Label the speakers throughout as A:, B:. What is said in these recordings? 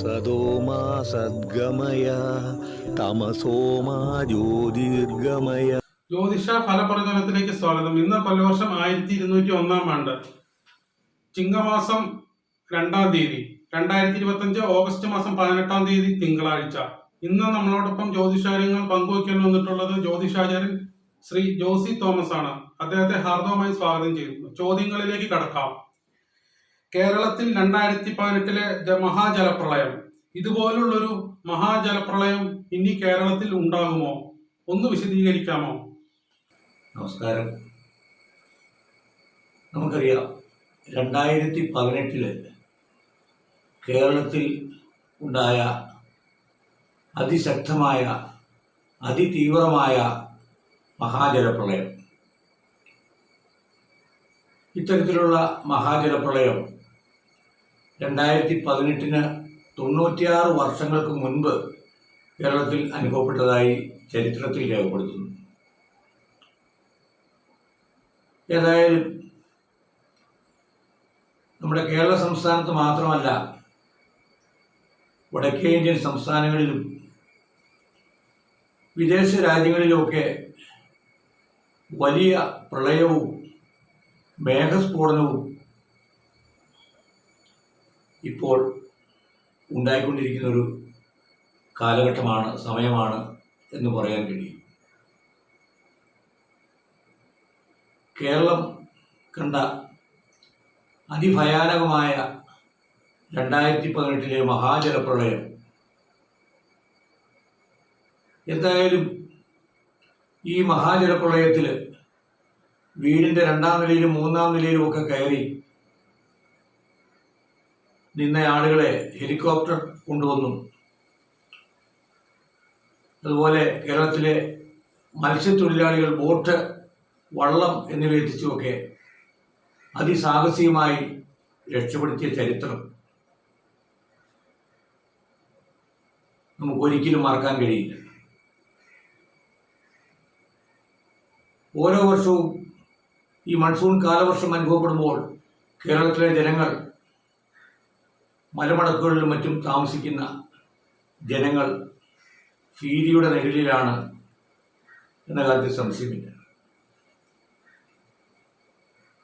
A: സദോമാ സദ്ഗമയ തമസോമാ ജ്യോതിർഗമയ.
B: ജ്യോതിഷ ഫലപ്രചരണത്തിലേക്ക് സ്വാഗതം. ഇന്ന് കൊല്ലവർഷം ആയിരത്തി ഇരുന്നൂറ്റി ഒന്നാം ആണ്ട് ചിങ്ങമാസം രണ്ടാം തീയതി രണ്ടായിരത്തി ഇരുപത്തി അഞ്ച് ഓഗസ്റ്റ് മാസം പതിനെട്ടാം തീയതി തിങ്കളാഴ്ച. ഇന്ന് നമ്മളോടൊപ്പം ജ്യോതിഷാര്യങ്ങൾ പങ്കുവയ്ക്കാൻ വന്നിട്ടുള്ളത് ജ്യോതിഷാചാര്യൻ ശ്രീ ജോസി തോമസ് ആണ് അദ്ദേഹത്തെ ഹാർദവമായി സ്വാഗതം ചെയ്യുന്നു. ചോദ്യങ്ങളിലേക്ക് കടക്കാം. കേരളത്തിൽ രണ്ടായിരത്തി പതിനെട്ടിലെ മഹാജലപ്രളയം. ഇതുപോലുള്ളൊരു മഹാജലപ്രളയം ഇനി കേരളത്തിൽ ഉണ്ടാകുമോ? ഒന്ന് വിശദീകരിക്കാമോ?
C: നമസ്കാരം. നമുക്കറിയാം രണ്ടായിരത്തി പതിനെട്ടിൽ കേരളത്തിൽ ഉണ്ടായ അതിശക്തമായ അതിതീവ്രമായ മഹാജലപ്രളയം. ഇത്തരത്തിലുള്ള മഹാജലപ്രളയം രണ്ടായിരത്തി പതിനെട്ടിന് തൊണ്ണൂറ്റിയാറ് വർഷങ്ങൾക്ക് മുൻപ് കേരളത്തിൽ അനുഭവപ്പെട്ടതായി ചരിത്രത്തിൽ രേഖപ്പെടുത്തുന്നു. ഏതായാലും നമ്മുടെ കേരള സംസ്ഥാനത്ത് മാത്രമല്ല വടക്കേ ഇന്ത്യൻ സംസ്ഥാനങ്ങളിലും വിദേശ രാജ്യങ്ങളിലുമൊക്കെ വലിയ പ്രളയവും മേഘസ്ഫോടനവും ഇപ്പോൾ ഉണ്ടായിക്കൊണ്ടിരിക്കുന്ന ഒരു കാലഘട്ടമാണ് സമയമാണ് എന്ന് പറയാൻ കഴിയും. കേരളം കണ്ട അതിഭയാനകമായ രണ്ടായിരത്തി പതിനെട്ടിലെ മഹാജലപ്രളയം എന്തായാലും ഈ മഹാജലപ്രളയത്തിൽ വീടിന്റെ രണ്ടാം നിലയിലും മൂന്നാം നിലയിലും ഒക്കെ കയറി നിന്ന ആളുകളെ ഹെലികോപ്റ്റർ കൊണ്ടുവന്നു. അതുപോലെ കേരളത്തിലെ മത്സ്യത്തൊഴിലാളികൾ ബോട്ട് വള്ളം എന്നിവ എത്തിച്ചുമൊക്കെ അതിസാഹസികമായി രക്ഷപ്പെടുത്തിയ ചരിത്രം നമുക്ക് ഒരിക്കലും മറക്കാൻ കഴിയില്ല. ഓരോ വർഷവും ഈ മൺസൂൺ കാലവർഷം അനുഭവപ്പെടുമ്പോൾ കേരളത്തിലെ ജനങ്ങൾ മലമടക്കുകളിലും മറ്റും താമസിക്കുന്ന ജനങ്ങൾ ഭീതിയുടെ നിഴലിലാണ് എന്ന കാര്യത്തിൽ സംശയമില്ല.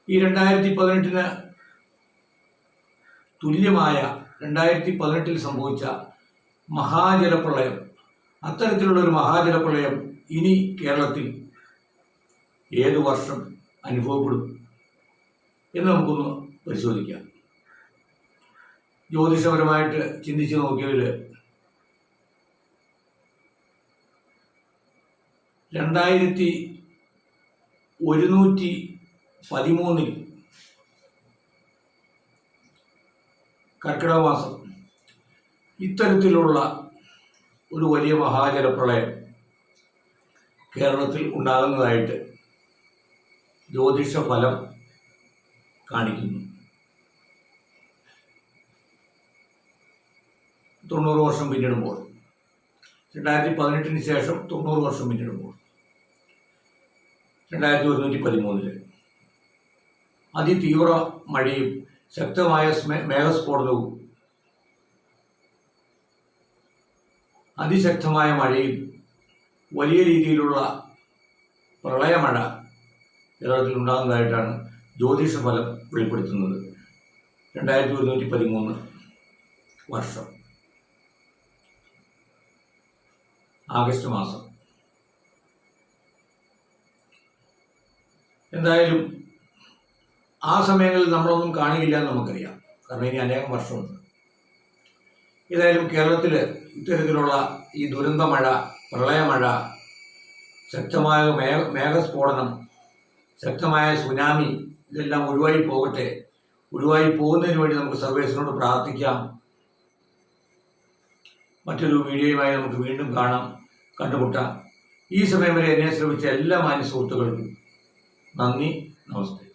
C: ഈ രണ്ടായിരത്തി പതിനെട്ടിന് തുല്യമായ രണ്ടായിരത്തി പതിനെട്ടിൽ സംഭവിച്ച മഹാജലപ്രളയം അത്തരത്തിലുള്ള ഒരു മഹാജലപ്രളയം ഇനി കേരളത്തിൽ ഏതു വർഷം അനുഭവപ്പെടും എന്ന് നമുക്കൊന്ന് പരിശോധിക്കാം. ജ്യോതിഷപരമായിട്ട് ചിന്തിച്ച് നോക്കിയതിൽ രണ്ടായിരത്തി ഒരുന്നൂറ്റി പതിമൂന്നിൽ കർക്കിടക മാസം ഇത്തരത്തിലുള്ള ഒരു വലിയ മഹാജലപ്രളയം കേരളത്തിൽ ഉണ്ടാകുന്നതായിട്ട് ജ്യോതിഷ ഫലം കാണിക്കുന്നു. തൊണ്ണൂറ് വർഷം പിന്നിടുമ്പോൾ. രണ്ടായിരത്തി പതിനെട്ടിന് ശേഷം തൊണ്ണൂറ് വർഷം പിന്നിടുമ്പോൾ. രണ്ടായിരത്തി ഒരുന്നൂറ്റി പതിമൂന്നിൽ അതിതീവ്ര മഴയും ശക്തമായ മേഘസ്ഫോടനവും അതിശക്തമായ മഴയും വലിയ രീതിയിലുള്ള പ്രളയമഴ കേരളത്തിൽ ഉണ്ടാകുന്നതായിട്ടാണ് ജ്യോതിഷ ഫലം വെളിപ്പെടുത്തുന്നത്. രണ്ടായിരത്തി ഒരുന്നൂറ്റി പതിമൂന്ന് വർഷം. ആഗസ്റ്റ് മാസം. എന്തായാലും ആ സമയങ്ങളിൽ നമ്മളൊന്നും കാണില്ല എന്ന് നമുക്കറിയാം. കാരണം ഇനി അനേകം വർഷമുണ്ട്. ഏതായാലും കേരളത്തിൽ ഇത്തരത്തിലുള്ള ഈ ദുരന്ത മഴ പ്രളയമഴ ശക്തമായ മേ മേഘസ്ഫോടനം ശക്തമായ സുനാമി ഇതെല്ലാം ഒഴിവായി പോകട്ടെ. ഒഴിവായി പോകുന്നതിന് വേണ്ടി നമുക്ക് സർവേസിനോട് പ്രാർത്ഥിക്കാം. മറ്റൊരു വീഡിയോയുമായി നമുക്ക് വീണ്ടും കാണാം. കണ്ടുമുട്ടാം. ഈ സമയം വരെ എന്നെ ശ്രമിച്ച എല്ലാ മാന്യ സുഹൃത്തുക്കൾക്കും നന്ദി നമസ്തേ.